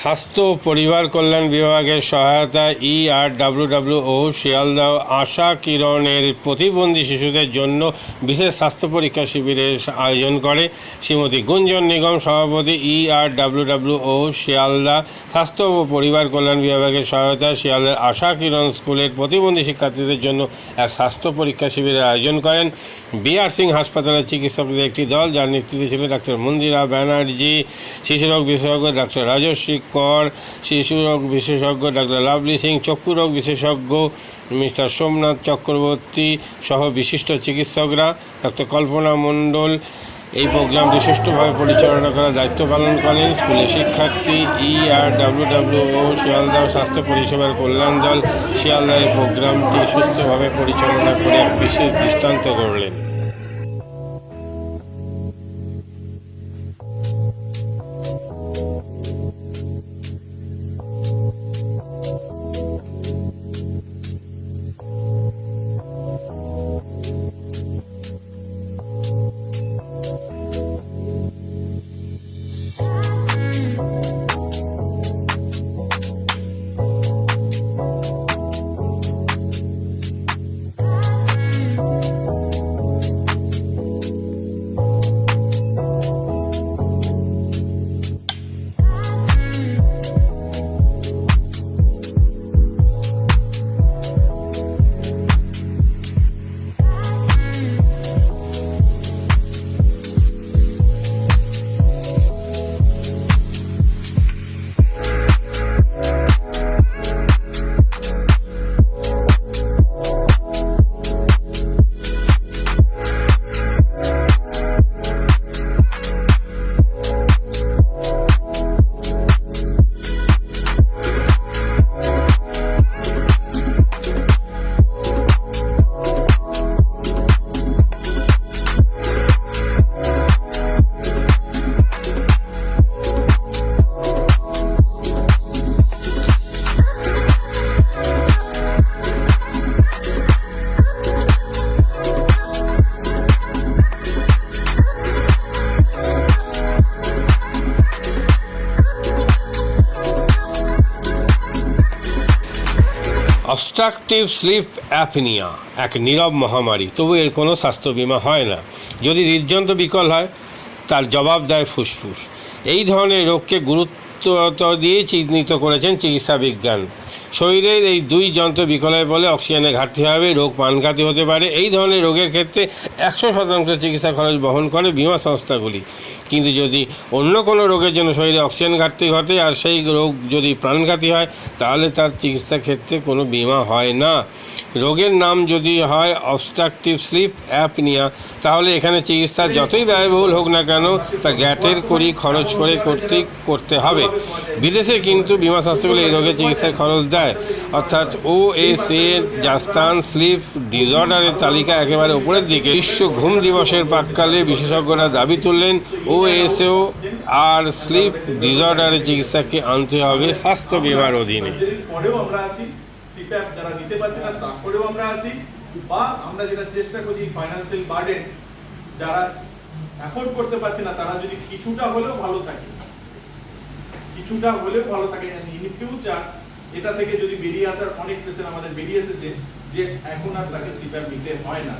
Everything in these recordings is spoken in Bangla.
স্বাস্থ্য, পরিবার কল্যাণ বিভাগের সহায়তায় E R W W O Sealdah আশা কিরণের প্রতিবন্ধী শিশুদের জন্য বিশেষ স্বাস্থ্য পরীক্ষা শিবিরের আয়োজন করে। শ্রীমতী গুঞ্জন নিগম সভাপতি E R W W O Sealdah স্বাস্থ্য ও পরিবার কল্যাণ বিভাগের সহায়তায় শিয়ালদার আশা কিরণ স্কুলের প্রতিবন্ধী শিক্ষার্থীদের জন্য এক স্বাস্থ্য পরীক্ষা শিবিরের আয়োজন করেন। বিআর সিং হাসপাতালের চিকিৎসকদের একটি দল, যার নেতৃত্বে ছিলেন ডাক্তার মন্দিরা ব্যানার্জি শিশুরোগ বিশেষজ্ঞ ডাক্তার রাজস্বী কর শিশুরোগ বিশেষজ্ঞ ডাক্তার লাভলি সিং, চক্ষু রোগ বিশেষজ্ঞ মিস্টার সোমনাথ চক্রবর্তী সহ বিশিষ্ট চিকিৎসকরা ডক্টর কল্পনা মণ্ডল। এই প্রোগ্রামটি সুষ্ঠুভাবে পরিচালনা করার দায়িত্ব পালন করেন স্কুলের শিক্ষার্থী E R W W O Sealdah স্বাস্থ্য পরিষেবার কল্যাণ দল। শিয়ালদহ এই প্রোগ্রামটি সুস্থভাবে পরিচালনা করে এক বিশেষ দৃষ্টান্ত করলেন অবস্ট্রাকটিভ স্লিপ অ্যাপনিয়া এক নীরব মহামারী। তবু এর কোনো স্বাস্থ্য বিমা হয় না। যদি হৃদযন্ত্র বিকল হয়, তার জবাব দেয় ফুসফুস। এই ধরনের রোগকে গুরুত্ব দিয়ে চিহ্নিত করেছেন চিকিৎসা বিজ্ঞান। শরীরের এই দুই যন্ত্র বিকলের বলে অক্সিজেনের ঘাটতি হবে, রোগ প্রাণঘাতী হতে পারে। এই ধরনের রোগের ক্ষেত্রে একশো শতাংশ চিকিৎসা খরচ বহন করে বিমা সংস্থাগুলি। কিন্তু যদি অন্য কোনো রোগের জন্য শরীরে অক্সিজেন ঘাটতি ঘটে আর সেই রোগ যদি প্রাণঘাতী হয়, তাহলে তার চিকিৎসা ক্ষেত্রে কোনো বিমা হয় না। রোগের নাম যদি হয় অবস্ট্রাকটিভ স্লিপ অ্যাপনিয়া তাহলে এখানে চিকিৎসা যতই ব্যয়বহুল হোক না কেন, তা গ্যাটের করি খরচ করে করতে করতে হবে। বিদেশে কিন্তু বিমা সংস্থাগুলো এই রোগের চিকিৎসার খরচ দেয়। অর্থাৎ ও এস জাস্তান স্লিপ ডিসঅর্ডারের তালিকা একেবারে উপরের দিকে। বিশ্ব ঘুম দিবসের প্রাককালে বিশেষজ্ঞরা দাবি তুললেন ও এসও আর স্লিপ ডিসঅর্ডারের চিকিৎসাকে আনতে হবে স্বাস্থ্য বিমার অধীনে। সিপ্যাপ যারা নিতে পারছে না, তারপরেও আমরা আছি। বা আমরা যেটা চেষ্টা করছি ফাইন্যান্সিয়াল বার্ডেন যারা অ্যাফোর্ড করতে পারছে না, তারা যদি কিছুটা হলেও ভালো থাকে, কিছুটা হলেও ভালো থাকে ইন ফিউচার এটা থেকে যদি বেরিয়ে আসার অনেক পেশেন্ট আমাদের বেরিয়ে এসেছে, যে এখন আর তাকে সিপ্যাপ নিতে হয় না।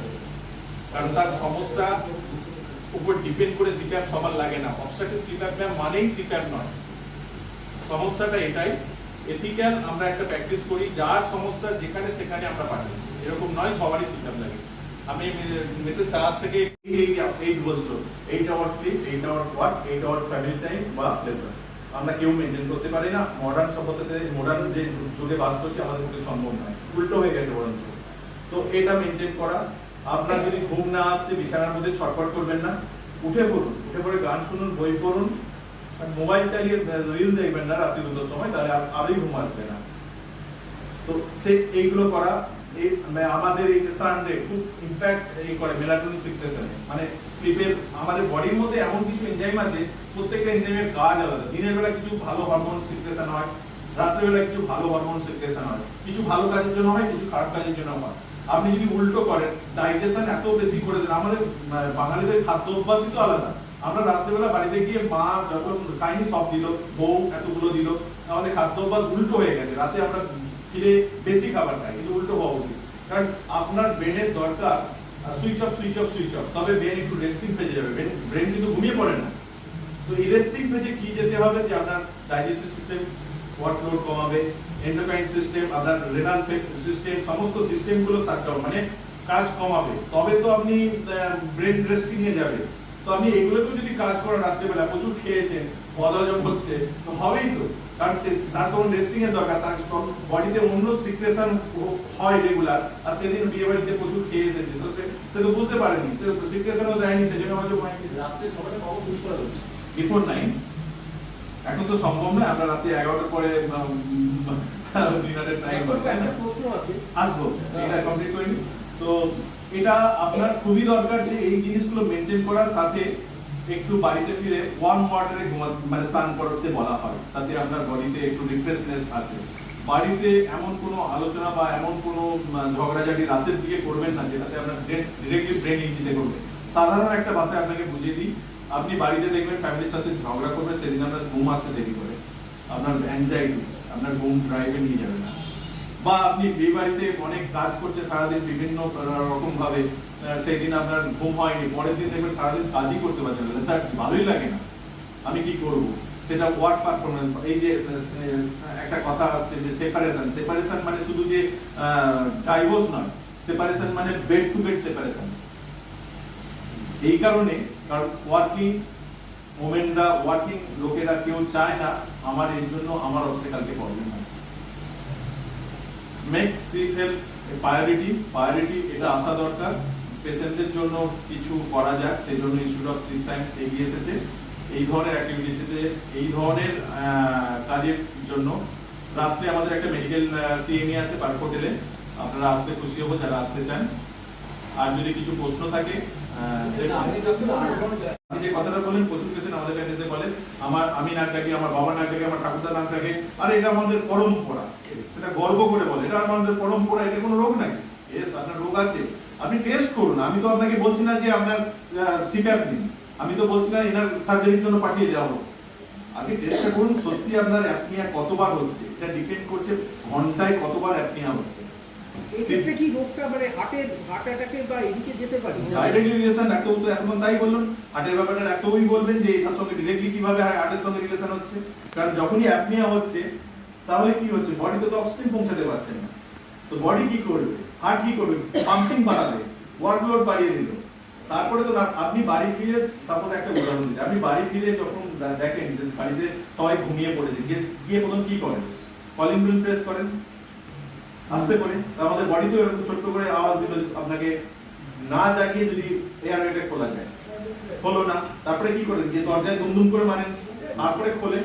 কারণ তার সমস্যা উপর ডিপেন্ড করে সিপ্যাপ সবার লাগে না। অবস্ট্রাকটিভ সিপ্যাপ মানেই সিপ্যাপ নয়। সমস্যাটা এটাই এথিক্যাল আমরা একটা প্র্যাকটিস করি, যার সমস্যা যেখানে সেখানে আমরা পাঠাই। এরকম নয়, সবারই সিস্টেম লাগে। আমি মেসেজ সারাত থেকে এইট বলছিল eight hour sleep eight hour work eight hour family time বা প্লেজার আমরা কেউ মেনটেন করতে পারি না। মডার্ন সভ্যতাতে মডার্ন যে যুগে বাস করছি, আমাদের পক্ষে সম্ভব নয়। উল্টো হয়ে গেছে বরঞ্চ। তো এটা মেনটেন করা। আপনার যদি ঘুম না আসছে, বিছানার মধ্যে ছটফট করবেন না। উঠে পড়ুন। উঠে পড়ে গান শুনুন, বই পড়ুন। মোবাইল চালিয়ে রিল দেখবেন না রাত্রি দুটোর সময়, তাহলে আর আরোই ঘুম আসবে না। তো সে এইগুলো করা মানে আমাদের এই সানডে খুব ইম্প্যাক্ট এই করে মেলাটোনিন মানে স্লিপের আমাদের বডির মধ্যে এমন কিছু এনজাইম আছে, প্রত্যেকটা এনজাইমের কাজ আলাদা। দিনের বেলা কিছু ভালো হরমোন সিক্রেশন হয় কিছু ভালো হরমোন সিক্রেশন হয়। কিছু ভালো কাজের জন্য হয়, কিছু খারাপ কাজের জন্য হয়। আপনি যদি উল্টো করেন ডাইজেশন এত বেশি করে দেন, আমাদের বাঙালিদের খাদ্য অভ্যাসই তো আলাদা। আমরা রাত্রেবেলা বাড়িতে গিয়ে মা যত খাইনি সব দিল, বউ এতগুলো দিল, আমাদের খাদ্য অভ্যাস উল্টো হয়ে গেছে। রাতে আমরা ফিরে বেশি খাবার খাই, কিন্তু উল্টো হওয়া উচিত। কারণ আপনার ব্রেনের দরকার switch off switch off switch off তবে ব্রেন একটু রেস্টিং ফেজে যাবে। ব্রেন কিন্তু ঘুমিয়ে পড়ে না। তো এই রেস্টিং ফেজে কি যেতে হবে? যে আপনার ডাইজেস্টিভ সিস্টেম ওয়ার্কলোড কমাবে এন্ডোক্রাইন সিস্টেম আপনার রেনাল সিস্টেম সমস্ত সিস্টেমগুলো শাটডাউন মানে কাজ কমাবে। তবে তো আপনি ব্রেন রেস্টিং এ যাবে তো আপনি এগুলোকেও যদি কাজ করেন রাত্রেবেলা প্রচুর খেয়েছেন বদহজম হচ্ছে তো হবেই তো। কারণ সে তার তখন রেস্টিং এর দরকার তার বডিতে অন্য সিক্রেশন হয় রেগুলার আর সেদিন বিয়ে বাড়িতে প্রচুর খেয়ে এসেছে। তো সে সে তো বুঝতে পারেনি সে সিক্রেশনও দেয়নি সেজন্য হয়তো রাত্রে কখন সুস্থ হলো বিফোর নাইন এখন তো সম্ভব না আমরা রাতে এগারোটার পরে ডিনারের টাইম আসব এটা কমপ্লিট করিনি। তো এটা আপনার খুবই দরকার যে এই জিনিসগুলো মেনটেন করার সাথে একটু বাড়িতে ফিরে ওয়ার্ম ওয়াটারে মানে স্নান করতে বলা হয়। তাতে আপনার বডিতে একটু রিফ্রেশনেস আসে। বাড়িতে এমন কোনো আলোচনা বা এমন কোনো ঝগড়াঝাটি রাতের দিকে করবেন না, যেটাতে আপনার ডিরেক্টলি ব্রেন ইঞ্জিতে করবে। সাধারণ একটা ভাষায় আপনাকে বুঝিয়ে দিই, আপনি বাড়িতে দেখবেন ফ্যামিলির সাথে ঝগড়া করবে, সেদিন আপনার ঘুম আসতে দেরি করে। আপনার অ্যাংজাইটি আপনার ঘুম ড্রাইভে নিয়ে যাবে না। বা আপনি বিয়ে বাড়িতে অনেক কাজ করছে, সারাদিন বিভিন্ন রকম ভাবে সেই দিন আপনার ঘুম হয়নি, পরের দিন দেখবেন সারাদিন কাজই করতে পারছেন না। তার ভালোই লাগে না। আমি কি করব? সেটা ওয়ার্ক পারফরমেন্স এই যে একটা কথা আসছে যে সেপারেশন সেপারেশন মানে শুধু যে ডাইভোর্স নয় সেপারেশন মানে বেড টু বেড সেপারেশন এই কারণে, কারণ ওয়ার্কিং ওমেনরা ওয়ার্কিং লোকেরা কেউ চায় না, আমার এর জন্য আমার অফিসে কালকে প্রবলেম হয়। Make sleep health priority priority এটা আসা দরকার। পেশেন্টদের জন্য কিছু করা যাক সেই জন্য ইনস্টিটিউট অফ স্লিপ সায়েন্স এগিয়ে এসেছে। এই ধরনের অ্যাক্টিভিটিসে এই ধরনের কাজের জন্য রাত্রে আমাদের একটা মেডিকেল সিএমই আছে পার্ক হোটেলে আপনারা আসতে খুশি হব যারা আসতে চান। আর যদি কিছু প্রশ্ন থাকে যে কথাটা বলেন প্রচুর পেশেন্ট আমাদের কাছে বলে আমার আমি নাক ডাকি আমার বাবা নাক ডাকে আমার ঠাকুরদা নাক ডাকে আরে এটা আমাদের পরম্পরা সেটা গর্ব করে বলে। এটা আমাদের পরম্পরা এটা কোনো রোগ নাকি এস আপনার রোগ আছে। আপনি টেস্ট করুন। আমি তো আপনাকে বলছি না যে আপনার সিপ্যাপ দিন আমি তো বলছি না এনার সার্জারির জন্য পাঠিয়ে হোক। আগে টেস্টটা করুন সত্যি আপনার অ্যাপনিয়া কতবার হচ্ছে? এটা ডিপেন্ড করছে ঘন্টায় কতবার অ্যাপনিয়া হচ্ছে। এক্ষেত্রে কি রোগটা মানে হার্টের হার্ট অ্যাটাকে বা এদিকে যেতে পারে? ডাইরেক্টলি রিলেশন ডাক্তারবাবু তো এখন তাই বললেন। হার্টের ব্যাপারটা ডাক্তারবাবুই বলবেন যে এটার সঙ্গে ডিরেক্টলি কীভাবে হার্টের সঙ্গে রিলেশন হচ্ছে? কারণ যখনই অ্যাপনিয়া হচ্ছে তাহলে কি হচ্ছে? বডিতে তো অক্সিজেন পৌঁছাতে পারছে না। তো বডি কি করবে? হার্ট কি করবে? পাম্পিং বাড়াবে। ওয়ার্কলোড বাড়িয়ে দিল। তারপরে তো আপনি বাড়ি ফিরে সাপোজ একটা উদাহরণ দিচ্ছি আপনি বাড়ি ফিরে যখন দেখেন যে বাড়িতে সবাই ঘুমিয়ে পড়েছে, গিয়ে গিয়ে প্রথম কি করেন? কলিং বেল প্রেস করেন। আস্তে করে। আমাদের বডি তো এরকম ছোট্ট করে আওয়াজ দিল, আপনাকে না জাগিয়ে যদি এয়ার ওয়েটা খোলা যায়। হলো না। তারপরে কি করেন? যে দরজায় দুমদুম করে মারেন। তারপরে খোলে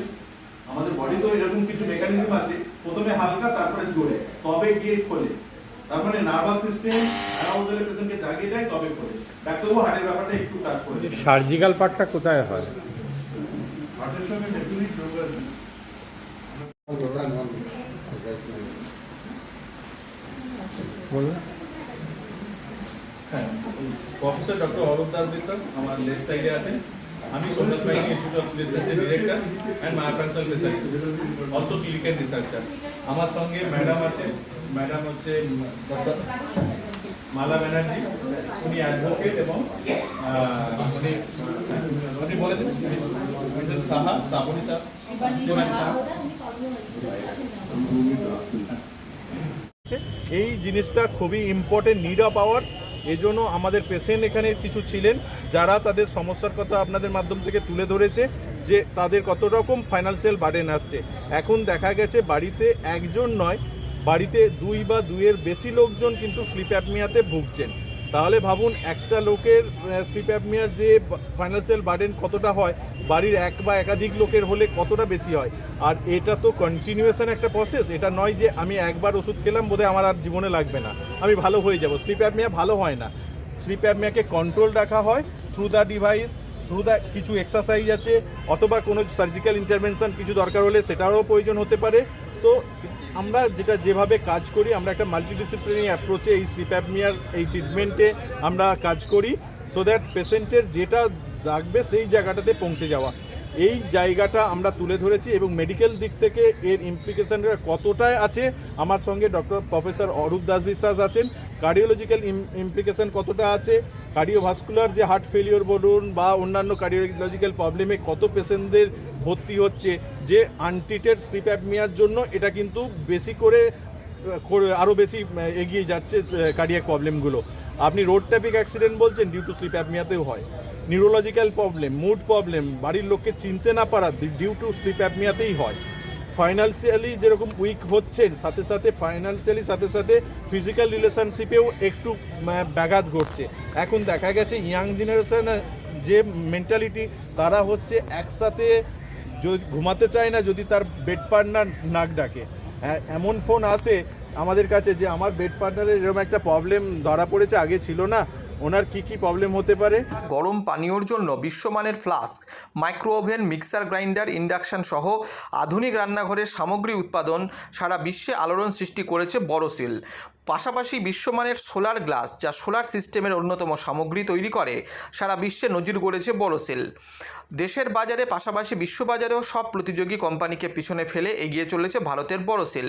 আমাদের বডি তো এরকম কিছু মেকানিজম আছে। প্রথমে হালকা তারপরে জোরে। তবে গিয়ে খোলে। তার মানে নার্ভাস সিস্টেম অ্যারাউন্ড হলে পেশেন্টকে জাগিয়ে দেয় তবে খোলে। ডাক্তারবাবু হার্টের ব্যাপারটা একটু কাজ করে। সার্জিক্যাল পার্টটা কোথায় হয়? হার্টের সঙ্গে মেকুনি যোগ আছে। হ্যাঁ প্রফেসর ডক্টর অরূপ দাস বিশ্বাস আমার লেফট সাইডে আছেন। আমি সোমনাথ মাইনি ইনস্টিটিউট অফ রিসার্চের ডিরেক্টর অ্যান্ড মায়াফ্রাকচারাল রিসার্চ অলসো ক্লিনিক্যাল রিসার্চার আমার সঙ্গে ম্যাডাম আছে ম্যাডাম হচ্ছে মালা ব্যানার্জি। উনি অ্যাডভোকেট এবং উনি উনি বলে দেন সাহা হচ্ছে, এই জিনিসটা খুবই ইম্পর্টেন্ট নিড অফ আওয়ার্স এই জন্য আমাদের পেশেন্ট এখানে কিছু ছিলেন, যারা তাদের সমস্যার কথা আপনাদের মাধ্যম থেকে তুলে ধরেছে, যে তাদের কত রকম ফাইন্যান্সিয়াল বার্ডেন আসছে। এখন দেখা গেছে বাড়িতে একজন নয়, বাড়িতে দুই বা দুইয়ের বেশি লোকজন কিন্তু স্লিপ অ্যাপমিয়াতে ভুগছেন। তাহলে ভাবুন একটা লোকের স্লিপ অ্যাপমিয়ার যে ফাইন্যান্সিয়াল বার্ডেন কতটা হয়, বাড়ির এক বা একাধিক লোকের হলে কতটা বেশি হয়? আর এটা তো কন্টিনিউয়েশন একটা প্রসেস এটা নয় যে আমি একবার ওষুধ খেলাম বোধহয় আমার আর জীবনে লাগবে না। আমি ভালো হয়ে যাব। স্লিপ অ্যাপমিয়া ভালো হয় না। স্লিপ অ্যাপমিয়াকে কন্ট্রোল রাখা হয় through the device through the কিছু এক্সারসাইজ আছে, অথবা কোনো সার্জিক্যাল ইন্টারভেনশন কিছু দরকার হলে সেটারও প্রয়োজন হতে পারে। তো আমরা যেটা যেভাবে কাজ করি, আমরা একটা মাল্টিডিসিপ্লিনারি অ্যাপ্রোচে এই স্লিপ এই ট্রিটমেন্টে আমরা কাজ করি সো দ্যাট পেশেন্টের যেটা লাগবে সেই জায়গাটাতে পৌঁছে যাওয়া। এই জায়গাটা আমরা তুলে ধরেছি এবং মেডিকেল দিক থেকে এর ইমপ্লিকেশানটা কতটায় আছে? আমার সঙ্গে ডক্টর প্রফেসর অরূপ দাস বিশ্বাস আছেন। কার্ডিওলজিক্যাল ইমপ্লিকেশন কতটা আছে? কার্ডিওভাস্কুলার যে হার্ট ফেলিওর বলুন বা অন্যান্য কার্ডিওলজিক্যাল প্রবলেমে কত পেশেন্টদের ভর্তি হচ্ছে, যে আনট্রিটেড স্লিপ অ্যাপমিয়ার জন্য এটা কিন্তু বেশি করে করে আরও বেশি এগিয়ে যাচ্ছে কার্ডিয়াক প্রবলেমগুলো আপনি রোড ট্রাফিক অ্যাক্সিডেন্ট বলছেন ডিউ টু স্লিপ অ্যাপমিয়াতেও হয়। নিউরোলজিক্যাল প্রবলেম মুড প্রবলেম বাড়ির লোককে চিনতে না পারা ডিউ টু স্লিপ অ্যাপমিয়াতেই হয়। ফাইন্যান্সিয়ালি যেরকম উইক হচ্ছেন, সাথে সাথে ফাইন্যান্সিয়ালি সাথে সাথে ফিজিক্যাল রিলেশনশিপেও একটু ব্যাঘাত ঘটছে। এখন দেখা গেছে ইয়াং জেনারেশন যে মেন্টালিটি তারা হচ্ছে একসাথে যদি ঘুমাতে চায় না, যদি তার বেড পার্টনার নাক ডাকে। এমন ফোন আসে আমাদের কাছে যে, আমার বেড পার্টনারের এরকম একটা প্রবলেম ধরা পড়েছে, আগে ছিল না। ওনার কি কি প্রবলেম হতে পারে? গরম পানীয়র জন্য বিশ্বমানের flask micro oven mixer grinder, induction সহ আধুনিক রান্নাঘরের সামগ্রী উৎপাদন সারা বিশ্বে আলোড়ন সৃষ্টি করেছে বড়সিল পাশাপাশি বিশ্বমানের সোলার গ্লাস, যা সোলার সিস্টেমের অন্যতম সামগ্রী তৈরি করে, সারা বিশ্বে নজির গড়েছে বড়সিল দেশের বাজারে পাশাপাশি বিশ্ববাজারেও সব প্রতিযোগী কোম্পানিকে পিছনে ফেলে এগিয়ে চলেছে ভারতের বড়সিল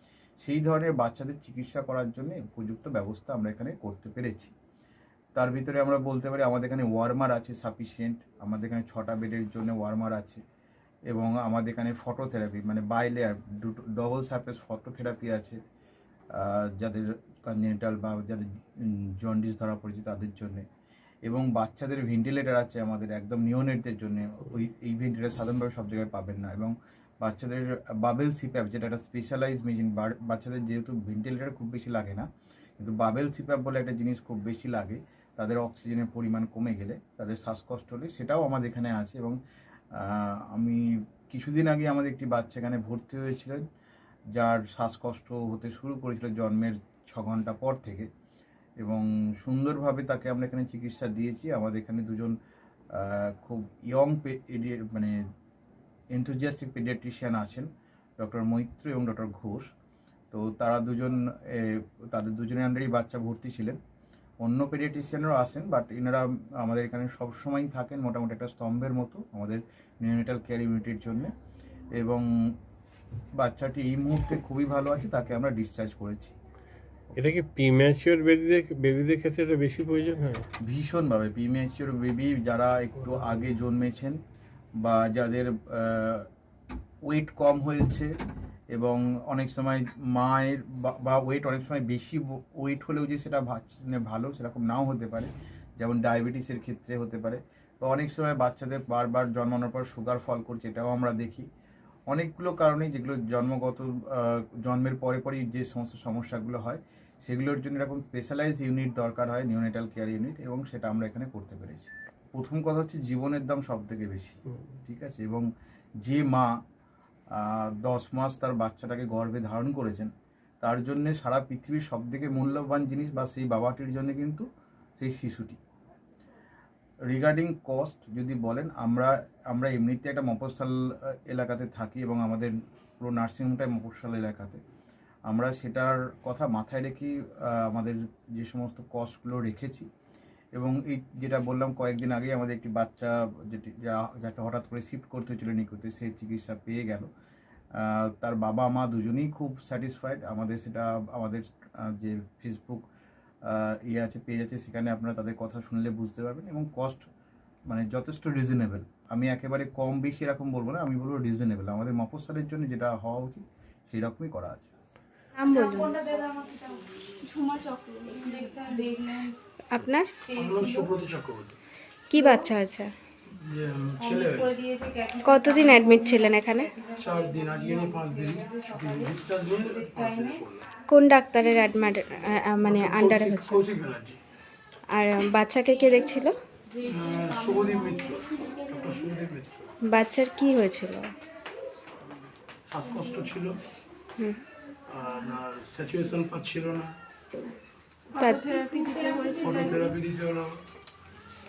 সেই ধরনের বাচ্চাদের চিকিৎসা করার জন্য উপযুক্ত ব্যবস্থা আমরা এখানে করতে পেরেছি। তার ভিতরে আমরা বলতে পারি আমাদের এখানে ওয়ার্মার আছে সাফিসিয়েন্ট আমাদের এখানে ছটা বেডের জন্য ওয়ার্মার আছে এবং আমাদের এখানে ফটোথেরাপি মানে বাইলেয়ার দুটো ডবল সারফেস ফটোথেরাপি আছে যাদের কনজেন্টাল বা যাদের জন্ডিস ধরা পড়েছে তাদের জন্য। এবং বাচ্চাদের ভেন্টিলেটার আছে আমাদের একদম নিওনেটদের জন্য, ওই, এই ভেন্টিলেটার সাধারণভাবে সব জায়গায় পাবেন না এবং বাচ্চাদের বাবেল সিপ্যাপ যেটা একটা স্পেশালাইজ মেশিন বাচ্চাদের যেহেতু ভেন্টিলেটার খুব বেশি লাগে না, কিন্তু বাবেল সিপ্যাপ বলে একটা জিনিস খুব বেশি লাগে, তাদের অক্সিজেনের পরিমাণ কমে গেলে, তাদের শ্বাসকষ্ট হলে সেটাও আমাদের এখানে আছে এবং আমি কিছুদিন আগে আমাদের একটি বাচ্চা এখানে ভর্তি হয়েছিলেন, যার শ্বাসকষ্ট হতে শুরু করেছিল জন্মের ছ ঘণ্টা পর থেকে এবং সুন্দরভাবে তাকে আমরা এখানে চিকিৎসা দিয়েছি। আমাদের এখানে দুজন খুব ইয়ং মানে এনথুজিয়াস্টিক পেডিয়াট্রিশিয়ান আছেন ডক্টর মৈত্র এবং ডক্টর ঘোষ। তো তারা দুজন তাদের দুজনের আন্ডারেই বাচ্চা ভর্তি ছিলেন। অন্য পেডিয়াট্রিশিয়ানরাও আসেন বাট এনারা আমাদের এখানে সবসময়ই থাকেন মোটামুটি একটা স্তম্ভের মতো আমাদের নিউনেটাল কেয়ার ইউনিটের জন্য। এবং বাচ্চাটি এই মুহূর্তে খুবই ভালো আছে, তাকে আমরা ডিসচার্জ করেছি। এটা কি প্রিম্যাচিওর বেবিদের বেবিদের ক্ষেত্রে এটা বেশি প্রয়োজন হয়? ভীষণভাবে প্রিম্যাচিওর বেবি যারা একটু আগে জন্মেছেন বা যাদের ওয়েট কম হয়েছে এবং অনেক সময় মায়ের বা- ওয়েট অনেক সময় বেশি ওয়েট হলেও যে সেটা মানে ভালো সেরকম নাও হতে পারে, যেমন ডায়াবেটিসের ক্ষেত্রে হতে পারে। তো অনেক সময় বাচ্চাদের বারবার জন্মানোর পর সুগার ফল করছে, এটাও আমরা দেখি। অনেকগুলো কারণে যেগুলো জন্মগত জন্মের পরে পরেই যে সমস্ত সমস্যাগুলো হয় সেগুলোর জন্য এরকম স্পেশালাইজ ইউনিট দরকার হয় নিউনেটাল কেয়ার ইউনিট এবং সেটা আমরা এখানে করতে পেরেছি। প্রথম কথা হচ্ছে জীবনের দাম সব থেকে বেশি ঠিক আছে? এবং যে মা দশ মাস তার বাচ্চাটাকে গর্ভে ধারণ করেছেন তার জন্য সারা পৃথিবীর সব থেকে মূল্যবান জিনিস বা সেই বাবাটির জন্য কিন্তু সেই শিশুটি। রিগার্ডিং কস্ট যদি বলেন, আমরা আমরা এমনিতে একটা মফস্বল এলাকাতে থাকি এবং আমাদের পুরো নার্সিংহোমটাই মফস্বল এলাকাতে। আমরা সেটার কথা মাথায় রেখেই আমাদের যে সমস্ত কস্টগুলো রেখেছি এবং এই যেটা বললাম কয়েকদিন আগে আমাদের একটি বাচ্চা যেটি, যা- যাকে হঠাৎ করে শিফট করতে হয়েছিল নিকুতে, সে চিকিৎসা পেয়ে গেল। তার বাবা মা দুজনেই খুব স্যাটিসফাইড আমাদের সেটা, আমাদের যে ফেসবুক ইয়ে আছে পেজ আছে সেখানে আপনারা তাদের কথা শুনলে বুঝতে পারবেন এবং কস্ট মানে যথেষ্ট রিজনেবল আমি একেবারে কম বেশি এরকম বলব না আমি বলব রিজনেবল আমাদের মফস্বলের জন্য যেটা হওয়া উচিত সেই রকমই করা আছে। আপনার? কি বাচ্চা আছে? কতদিন অ্যাডমিট ছিলেন এখানে? দিন আজকে দিন। কোন ডাক্তারের অ্যাডমিট মানে আন্ডারে ব্যানার্জি। আর বাচ্চাকে কে দেখছিল? আহ, শুভদীপ মিত্র। ডক্টর শুভদীপ মিত্র। বাচ্চার কি হয়েছিল? শ্বাসকষ্ট ছিল। আর পাচ্ছিল না। ফটোথেরাপি দিতে হলো